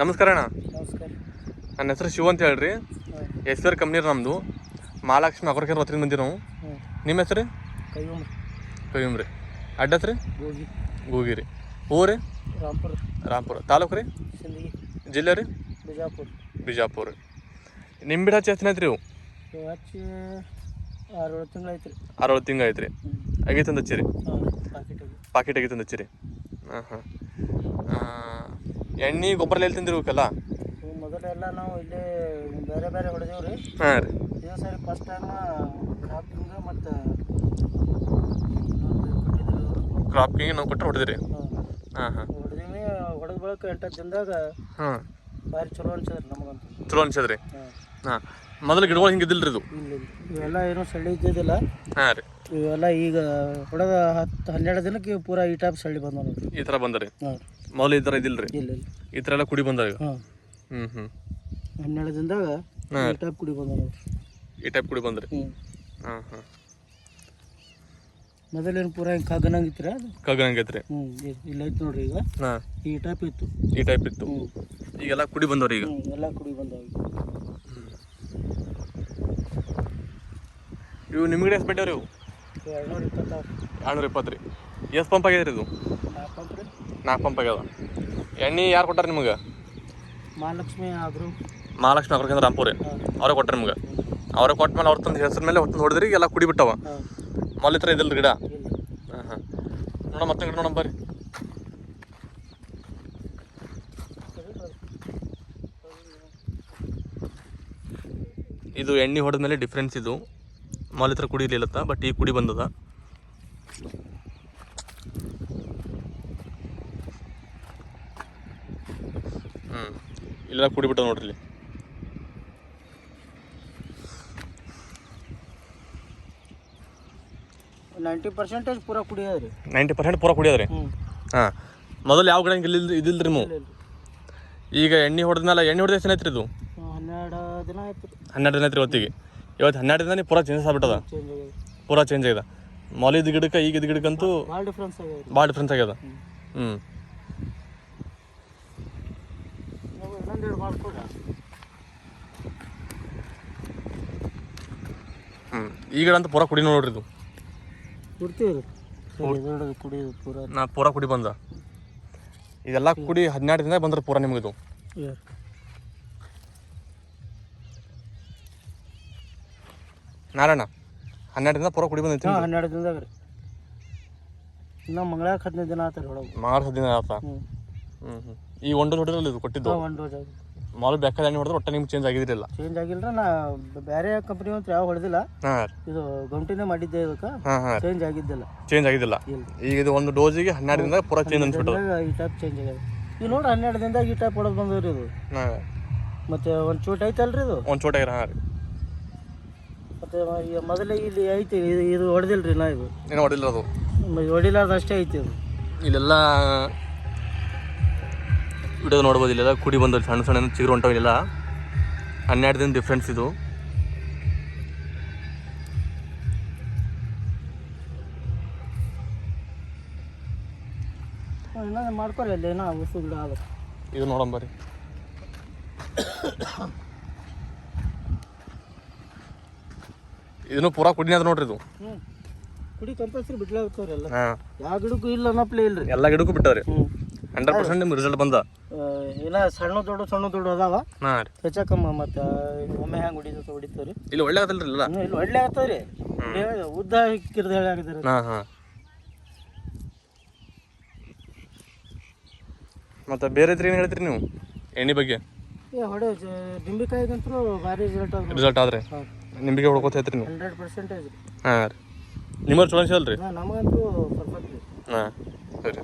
ನಮಸ್ಕಾರ ಅಣ್ಣ. ನಮಸ್ಕಾರ. ನನ್ನ ಹೆಸರು ಶಿವ ಅಂತ ಹೇಳ್ರಿ. ಎಸ್ ಆರ್ ಕಂಪ್ನಿ ನಮ್ಮದು ಮಹಾಲಕ್ಷ್ಮಿ ಅಗ್ರಕೇರ್ ಹೊತ್ತಿನ ಬಂದಿರಿ ನಾವು. ನಿಮ್ಮ ಹೆಸರು? ಕವಿಮ್ ರೀ ಅಡ್ಡಸ್ ರೀ? ಗೋಗಿ. ಗೂಗಿರಿ ಊರಿ ರಾಂಪುರ ರಾಂಪುರ ತಾಲೂಕು ರೀ? ಜಿಲ್ಲೆ ರೀ? ಬಿಜಾಪುರ. ಬಿಜಾಪುರ ನಿಮ್ಮ ಬಿಡ ಹಚ್ಚಿ ಐತ್ರಿ ಇವು? ಹಚ್ಚಿ ತಿಂಗಳು ಐತ್ರಿ. ಅರವತ್ತು ತಿಂಗಳು ಐತ್ರಿ. ಹ್ಞೂ ಆಗೈತಂದು ಹಚ್ಚಿರಿ. ಪಾಕೆಟ್ ಆಗೈತೆ ತಂದು ಹಚ್ಚಿರಿ. ಹಾಂ ಹಾಂ. ಎಣ್ಣೆ ಗೊಬ್ಬರ ಎಲ್ಲಿ ತಿಂದಿರ್ಬೇಕಲ್ಲ? ಇವು ಮೊದಲೆಲ್ಲ ನಾವು ಇಲ್ಲಿ ಬೇರೆ ಬೇರೆ ಹೊಡೆದೇವು ರೀ. ಹಾಂ ರೀ. ಇದೇ ಸರಿ ಫಸ್ಟ್ ಟೈಮ್ ಕ್ರಾಪಿಂಗ್ ಮತ್ತು ಕ್ರಾಪ್ ಕಿಂಗ್ ನಾವು ಕೊಟ್ಟರೆ ಹೊಡೆದಿರಿ. ಹಾಂ. ಹಾಂ ಹೊಡೆದೀವಿ ಹೊಡೆದ ಬಳಕ ಎಂಟತ್ತು ದಿನದಾಗ ಹಾಂ. ಭಾರಿ ಚಲೋ ಅನ್ಸದ್ರಿ ನಮಗಂತೂ. ಚಲೋ ಅನ್ಸದ್ರಿ. ಹಾಂ. ಮೊದಲು ಗಿಡಗಳು ಹಿಂಗೆ ಇದ್ದಿಲ್ಲ ರೀ ಇದು? ಇಲ್ಲ ಇವೆಲ್ಲ ಏನೂ ಸಳ್ಳಿ ಇದ್ದಿದ್ದಿಲ್ಲ. ಹಾಂ ರೀ. ಇವೆಲ್ಲ ಈಗ ಹೊಡೆದ ಹತ್ತು ಹನ್ನೆರಡು ದಿನಕ್ಕೆ ಪೂರಾ ಈ ಟೈಪ್ ಸಳ್ಳಿ ಬಂದ್ರಿ ಈ ಥರ ಬಂದರಿ. ಹಾಂ. ಮೊದಲು ಈ ಥರ ಇದಿಲ್ರಿ ಇಲ್ಲ ಇಲ್ಲ. ಈ ಥರ ಎಲ್ಲ ಕುಡಿ ಬಂದಾಗ ಈಗ ಹ್ಞೂ ಹ್ಞೂ ಹನ್ನೆರಡು ದಿನದಾಗ ಹಾಂ. ಈ ಟೈಪ್ ಕುಡಿ ಬಂದ ಈ ಟೈಪ್ ಕುಡಿ ಬಂದ್ರಿ? ಹ್ಞೂ ಹಾಂ ಹಾಂ. ಮೊದಲೇನು ಪೂರಾ ಹಿಂಗೆ ಕಗನಂಗಿತ್ರ ರೀ ಅದು? ಕಗ್ಗಂಗೈತೆ ರೀ ಹ್ಞೂ ಇಲ್ಲ ಐತೆ ನೋಡ್ರಿ ಈಗ. ಹಾಂ. ಈ ಟೈಪ್ ಇತ್ತು. ಈ ಟೈಪ್ ಇತ್ತು. ಹ್ಞೂ ಈಗೆಲ್ಲ ಕುಡಿ ಬಂದವ್ರಿ ಈಗ? ಹ್ಞೂ ಎಲ್ಲ ಕುಡಿ ಬಂದವು ಇವು ನಿಮ್ಗಡೆ ಎಷ್ಟು ಬಿಟ್ಟವ್ರಿ ಇವು? ಎರಡ್ನೂರ ಇಪ್ಪತ್ತಾರು. ಎರಡ್ನೂರ ಇಪ್ಪತ್ತು ರೀ. ಎಷ್ಟು ಪಂಪ್ ಆಗ್ಯದ ರೀ ಇದು? ನಾಲ್ಕು ಪಂಪ್ ರೀ. ನಾಲ್ಕು ಪಂಪ್ ಆಗ್ಯದ. ಎಣ್ಣೆ ಯಾರು ಕೊಟ್ಟಾರ ನಿಮಗೆ? ಮಹಾಲಕ್ಷ್ಮಿ ಆದರು. ಮಹಾಲಕ್ಷ್ಮಿ ಅವ್ರಿಗಿಂತ ರಾಮ್ಪುರಿ ಅವ್ರೇ ಕೊಟ್ಟಾರ ನಿಮ್ಗೆ. ಅವ್ರೇ ಕೊಟ್ಟ ಮೇಲೆ ಅವ್ರ ತಂದು ಹೆಸರು ಮೇಲೆ ಹೊತ್ತು ನೋಡಿದ್ರಿ ಎಲ್ಲ ಕುಡಿಬಿಟ್ಟವ. ಈ ಥರ ಇದಿಲ್ಲ ಗಿಡ? ಹಾಂ ಹಾಂ. ನೋಡ ಮತ್ತೆ ಗಿಡ ಬರ್ರಿ. ಇದು ಎಣ್ಣೆ ಹೊಡೆದ ಮೇಲೆ ಡಿಫ್ರೆನ್ಸ್ ಇದು. ಮೊದಲು ಹತ್ರ ಥರ ಕುಡಿ ಇರ್ಲಿಲ್ಲತ್ತ ಬಟ್ ಈ ಕುಡಿ ಬಂದದ. ಹ್ಞೂ ಇಲ್ಲ ಕುಡಿಬಿಟ್ಟ ನೋಡ್ರಿ ಇಲ್ಲಿ. ನೈಂಟಿ ಪರ್ಸೆಂಟೇಜ್ ಪೂರ ಕುಡಿಯೋದು ರೀ ನೈಂಟಿ ಪರ್ಸೆಂಟ್ ಪೂರ ಕುಡಿಯೋದ್ರಿ ಹಾಂ. ಮೊದಲು ಯಾವ ಗಿಡ ಹಿಂಗೆ ಇಲ್ಲಿಲ್ಲ ಇದಿಲ್ಲ ನೀವು ಈಗ ಎಣ್ಣೆ ಹೊಡೆದ್ಮೇಲೆ ಎಣ್ಣೆ ಹೊಡೆದ ಎಷ್ಟು ಐತ್ರಿ ಇದು? ಹನ್ನೆರಡು ದಿನ ಆಯ್ತು ಹನ್ನೆರಡು ದಿನ ಐತ್ರಿ ಹೊತ್ತಿಗೆ. ಇವತ್ತು ಹನ್ನೆರಡು ದಿನ ಪೂರಾ ಚೇಂಜಸ್ ಆಗ್ಬಿಟ್ಟದ. ಪೂರಾ ಚೇಂಜ್ ಆಗಿದೆ. ಮಾಲಿದ ಗಿಡಕ್ಕೆ ಈಗ ಗಿಡಕ್ಕಂತೂ ಭಾಳ ಡಿಫ್ರೆನ್ಸ್ ಆಗ್ಯದ ಭಾಳ ಡಿಫ್ರೆನ್ಸ್ ಆಗ್ಯದ ಹ್ಞೂ ಹ್ಞೂ ಈ ಗಿಡ ಅಂತ ಪೂರಾ ಕುಡಿ ನೋಡ್ರಿ ಇದು. ನಾ ಪೂರಾ ಕುಡಿ ಬಂದ. ಇದೆಲ್ಲ ಕುಡಿ ಹನ್ನೆರಡು ದಿನ ಬಂದ್ರೆ ಪೂರಾ ನಿಮ್ಗೆ ನಾರಾಯಣ ಹನ್ನೆರಡರಿಂದ ಪೂರ ಕುಡಿ ಬಂದೈತಿ ಹನ್ನೆರಡರಿಂದ ಹನ್ನೆರಡು ದಿನದಾಗ ರೀ. ಇನ್ನ ಮಂಗಳಾರಕ್ಕೆ ಹದಿನೈದು ದಿನ ಆತಾರೆ ಹೊಡೋದು ಮಾರ್ಚ್ ದಿನ ಆತ ಹ್ಞೂ ಹ್ಞೂ ಹ್ಞೂ ಈ ಒಂದು ಹೊಡಿರಲ್ಲ ಇದು ಕೊಟ್ಟಿದ್ದು? ಒಂದು ಡೋಸ್ ಆಗಿದೆ ಬ್ಯಾಕ್ ಬೇಕಾದ ಎಣ್ಣೆ ಹೊಡೆದ್ರೆ ಒಟ್ಟು ನಿಮ್ಗೆ ಚೇಂಜ್ ಆಗಿದ್ದಿಲ್ಲ ಚೇಂಜ್ ಆಗಿಲ್ಲ ನಾ ಬೇರೆ ಕಂಪ್ನಿ ಅಂತ ಯಾವ ಹೊಡೆದಿಲ್ಲ. ಹಾಂ. ಇದು ಗೌಂಟಿನೇ ಮಾಡಿದ್ದೆ ಇದಕ್ಕೆ. ಹಾಂ ಹಾಂ. ಚೇಂಜ್ ಆಗಿದ್ದಿಲ್ಲ. ಚೇಂಜ್ ಆಗಿದ್ದಿಲ್ಲ? ಇಲ್ಲ. ಈಗ ಇದು ಒಂದು ಡೋಸಿಗೆ ಹನ್ನೆರಡು ದಿನದಾಗ ಪೂರಾ ಚೇಂಜ್ ಅನ್ಸ್ಬಿಟ್ಟು ಈ ಟೈಪ್ ಚೇಂಜ್ ಆಗ್ಯದ. ಈಗ ನೋಡಿ ಹನ್ನೆರಡು ದಿನದಾಗ ಈ ಟೈಪ್ ಹೊಡೆದು ಬಂದವ್ರಿ ಇದು. ಹಾಂ. ಮತ್ತೆ ಒಂದು ಚೂಟ್ ಐತಲ್ರಿ ಇದು? ಒಂದು ಚೋಟ ಇರ ಹಾಂ ರೀ. ಮತ್ತೆ ಈಗ ಮೊದಲೇ ಇಲ್ಲಿ ಐತಿ ಇದು ಇದು ಹೊಡೆದಿಲ್ರಿ ನಾ ಇದು ಏನೋ ಹೊಡಿಲ್ಲ ಅದು ಹೊಡಿಲಾರ್ದು ಅಷ್ಟೇ ಐತಿ ಇದು ಇಲ್ಲೆಲ್ಲ ವಿಡಿಯೋ ನೋಡ್ಬೋದು ಇಲ್ಲೆಲ್ಲ ಕುಡಿ ಬಂದ ಸಣ್ಣ ಸಣ್ಣ ಚಿಗುರು ಹೊಂಟವು ಇಲ್ಲೆಲ್ಲ. ಹನ್ನೆರಡು ದಿನ ಡಿಫ್ರೆನ್ಸ್ ಇದು. ಮಾಡ್ಕೊಳ್ಳಿ ಮಾಡ್ಕೊರಿ ಅಲ್ಲಿ ಏನೋ ಉಸು ಗಿಡ ಆದ ಇದು ನೋಡಂಬರಿ ಇದನ್ನು ಪೂರಾ ಕುಡಿನ ಅದ ನೋಡ್ರಿ ಇದು. ಕುಡಿ ಕಂಪಲ್ಸರಿ ಬಿಡ್ಲಾಗ್ತವ್ರಿ ಎಲ್ಲ ಹಾಂ. ಯಾವ ಗಿಡಕ್ಕೂ ಇಲ್ಲ ಅನ್ನಪ್ಲೇ ಇಲ್ರಿ. ಎಲ್ಲ ಗಿಡಕ್ಕೂ ಬಿಟ್ಟವ್ರಿ. ಹಂಡ್ರೆಡ್ ಪರ್ಸೆಂಟ್ ನಿಮ್ಗೆ ರಿಸಲ್ಟ್ ಬಂದ. ಇಲ್ಲ ಸಣ್ಣ ದೊಡ್ಡ ಸಣ್ಣ ದೊಡ್ಡ ಅದಾವ. ಹಾಂ ರೀ. ಹೆಚ್ಚಕಮ್ಮ ಮತ್ತೆ ಒಮ್ಮೆ ಹೆಂಗೆ ಹೊಡಿತ ಹೊಡಿತೀವಿ ರೀ ಇಲ್ಲಿ ಒಳ್ಳೆ ಆಗತ್ತಲ್ರಿ ಇಲ್ಲ ಇಲ್ಲಿ ಒಳ್ಳೆ ಆಗ್ತದೆ ರೀ ಉದ್ದ ಕಿರ್ದ ಹೇಳಿ ಆಗಿದ್ರಿ. ಹಾಂ ಹಾಂ. ಮತ್ತು ಬೇರೆ ಏನು ಹೇಳ್ತೀರಿ ನೀವು? ಎಣ್ಣೆ ಬಗ್ಗೆ? ಏ ಹೊಡೆ ದಿಂಬಿಕಾಯಿಗಂತೂ ಭಾರಿ ರಿಸಲ್ಟ್ ರಿಸಲ್ಟ್ ಆದ್ರೆ? ಹಾಂ ನಿಮಗೆ ಹೊಡ್ಕೋತ ಐತ್ರಿ ನೀವು? ಹಂಡ್ರೆಡ್ ಪರ್ಸೆಂಟೇಜ್ ಹಾಂ ರೀ. ನಿಮ್ಮ ಚಲೋ ಅನ್ಸಲ್ಲ ರೀ ಹಾಂ ನಮಗಂತೂ ಪರ್ಫೆಕ್ಟ್ ರೀ. ಹಾಂ ಸರಿ.